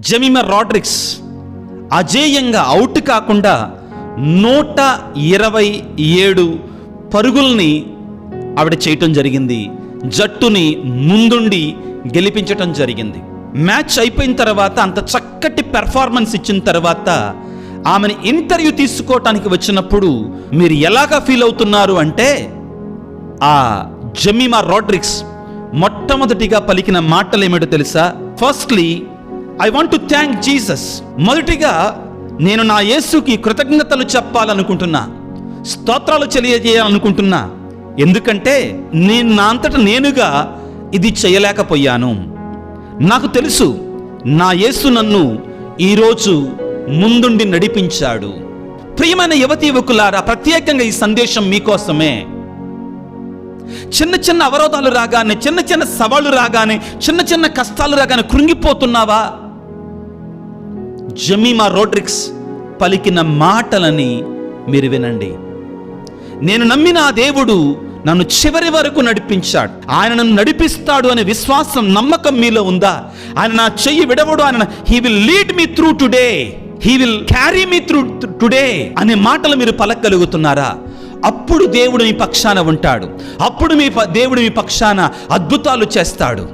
Jemimah Rodrigues అజేయంగా out కాకుండా నూట ఇరవై ఏడు పరుగుల్ని ఆవిడ చేయటం జరిగింది. జట్టుని ముందుండి గెలిపించటం జరిగింది. మ్యాచ్ అయిపోయిన తర్వాత అంత చక్కటి పెర్ఫార్మెన్స్ ఇచ్చిన తర్వాత ఆమెను ఇంటర్వ్యూ తీసుకోవటానికి వచ్చినప్పుడు మీరు ఎలాగా ఫీల్ అవుతున్నారు అంటే ఆ జమీమా రాడ్రిక్స్ మొట్టమొదటిగా పలికిన మాటలు ఏమిటో తెలుసా? Firstly I want to thank Jesus మొదటిగా నేను నా యేసుకి కృతజ్ఞతలు చెప్పాలనుకుంటున్నా. స్తోత్రాలు తెలియజేయాలనుకుంటున్నా. ఎందుకంటే నేను నా అంతట నేనుగా ఇది చేయలేకపోయాను. నాకు తెలుసు నా యేసు నన్ను ఈరోజు ముందుండి నడిపించాడు. ప్రియమైన యువతి యువకులారా ప్రత్యేకంగా ఈ సందేశం మీకోసమే. చిన్న చిన్న అవరోధాలు రాగానే చిన్న చిన్న సవాళ్ళు రాగానే చిన్న చిన్న కష్టాలు రాగానే కృంగిపోతున్నావా? జమీమా రోడ్రిక్స్ పలికిన మాటలని మీరు వినండి. నేను నమ్మిన ఆ దేవుడు నన్ను చివరి వరకు నడిపించాడు. ఆయన నన్ను నడిపిస్తాడు అనే విశ్వాసం నమ్మకం మీలో ఉందా? ఆయన నా చెయ్యి విడవడు ఆయన he will lead me through today. He will carry me through today అనే మాటలు మీరు పలకగలుగుతున్నారా? అప్పుడు దేవుడు మీ పక్షాన ఉంటాడు. అప్పుడు మీ ప- దేవుడు మీ పక్షాన అద్భుతాలు చేస్తాడు.